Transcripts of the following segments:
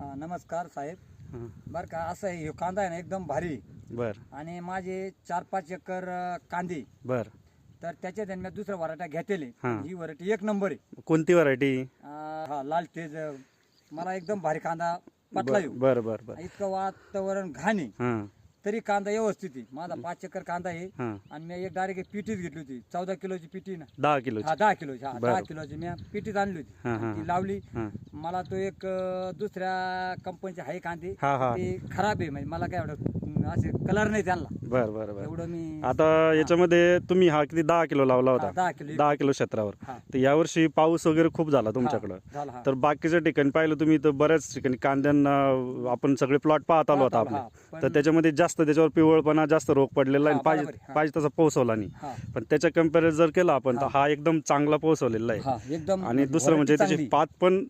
हा नमस्कार साहेब. हां बर का असं आहे ह्यो कांदा आहे ना एकदम भारी. बर. आणि माझे चार पाच एकर अं, कांदे. बर. तर त्याच्यात मी दुसऱ्या वराठा घेतलेले. हा. ही वराठी एक नंबर आहे. कोणती व्हरायटी अं, हा लाल तेज अं, मला एकदम भारी कांदा पटला येऊ. बर बर बर. इतकं वातावरण घाण हां. तरी कांदा व्यवस्थित आहे. माझा पाच एकर कांदा आहे. हां. आणि मी एक डायरेक्ट पीटीच घेतली होती. चौदा किलोची पिटी ना. दहा किलो हा दहा किलोची. हा बरं. दहा किलोची. मी पीटीच आणली होती. हा, हा, ती लावली. हां. मला तो एक अं, दुसऱ्या कंपनीचे आहे कांदे. हा, हा. ते खराब आहे. म्हणजे मला काय एवढं अं, असे कलर नाही त्यांना. बर बर बर. एवढं मी आता याच्यामध्ये तुम्ही हा किती दहा किलो लावला हा, होता दहा किलो. दहा किलो क्षेत्रावर. हा. तर यावर्षी पाऊस वगैरे खूप झाला तुमच्याकडं. झाला हा. तर बाकीच्या ठिकाणी पाहिलं तुम्ही तर बऱ्याच ठिकाणी कांद्यांना आपण सगळे प्लॉट पाहत आलो होता पाहत आलो, आपले हा. पण- तर त्याच्यामध्ये जास्त त्याच्यावर पिवळपणा जास्त रोग पडलेला हा, आणि पाहिजे बरोबर आहे, हा. पाहिजे तसा पोहोचवला नाही. पण त्याच्या कंपॅरिझन जर केला आपण तर हा. एकदम चांगला पोहोचवलेला आहे. हा एकदम आणि दुसरं म्हणजे त्याची चांगली. पात पण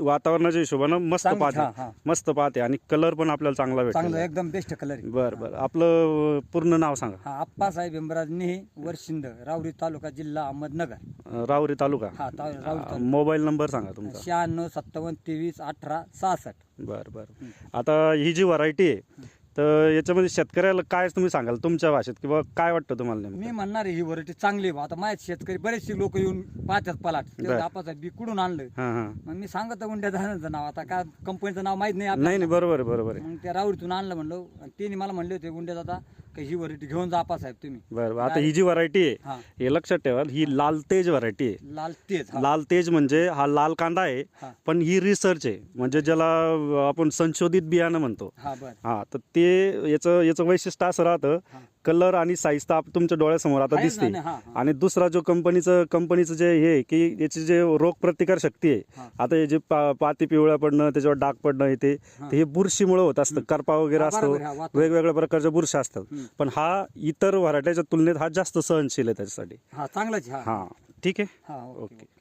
वातावरणाच्या हिशोबानं मस्त चांगली, पात हा, हा. मस्त पात आहे आणि कलर पण आपल्याला चांगला चांगलं भेटतो एकदम बेस्ट कलर आहे. बर बर. आपलं पूर्ण नाव सांगा. हा आप्पासाहेब इम्राज नेहे वर्षिंद रावरी तालुका जिल्हा अहमदनगर. अं, राहुरी तालुका? हा ता- रावरी अं, तालुका. मोबाईल नंबर सांगा तुमचा. शहाण्णव सत्तावन्न तेवीस अठरा सहासष्ट. बर बर. आता ही जी व्हरायटी आहे तर याच्यामध्ये शेतकऱ्याला काय तुम्ही सांगाल? तुमच्या भाषेत किंवा काय वाटतं तुम्हाला मी नेमकं म्हणणार आहे ही व्हरायटी चांगली आहे बा. आता माझे शेतकरी बरेचसे लोक येऊन पाहतात पलाट. बर. आपासाहेब बी कुठून आणलं? हां हां. मग मी सांगत उंड्या दादांचं नाव. आता काय कंपनीचं नाव माहीत नाही आपल्याला. नाही नाही बरोबर आहे बरोबर आहे. मग त्या रावरीतून आणलं म्हणलं. आणि तिने मला म्हणले होते गुंड्या दादा की ही व्हरायटी घेऊन जा आपासाहेब तुम्ही. बरं आता ही जी व्हरायटी आहे हा. हे लक्षात ठेवा ही लाल तेज व्हरायटी आहे. लाल तेज हा. लाल तेज म्हणजे हा लाल कांदा आहे हा. पण ही रिसर्च आहे. म्हणजे ज्याला आपण संशोधित बियाणं म्हणतो. हा बर. हा तर ते याचं याचं वैशिष्ट्य असं राहतं. कलर आणि साईज तर आप- तुमच्या डोळ्यासमोर आता आहेच दिसते ना, हा, हा. आणि दुसरा जो कंपनीचं कंपनीचं जे हे आहे की याची जे रोग प्रतिकार शक्ती आहे हा. आता हे जे पा- पाती पिवळ्या पडणं त्याच्यावर डाग पडणं हा. ते हे बुरशीमुळे होत असतं करपा वगैरे हा, असतो बरोबर आहे, हा, वातावरण. वेगवेगळ्या प्रकारच्या बुरशी असतात हम्म. पण हा इतर व्हरायट्याच्या तुलनेत हा जास्त सहनशील आहे त्याच्यासाठी हा चांगलाच हा हा ठीक आहे हा. ओके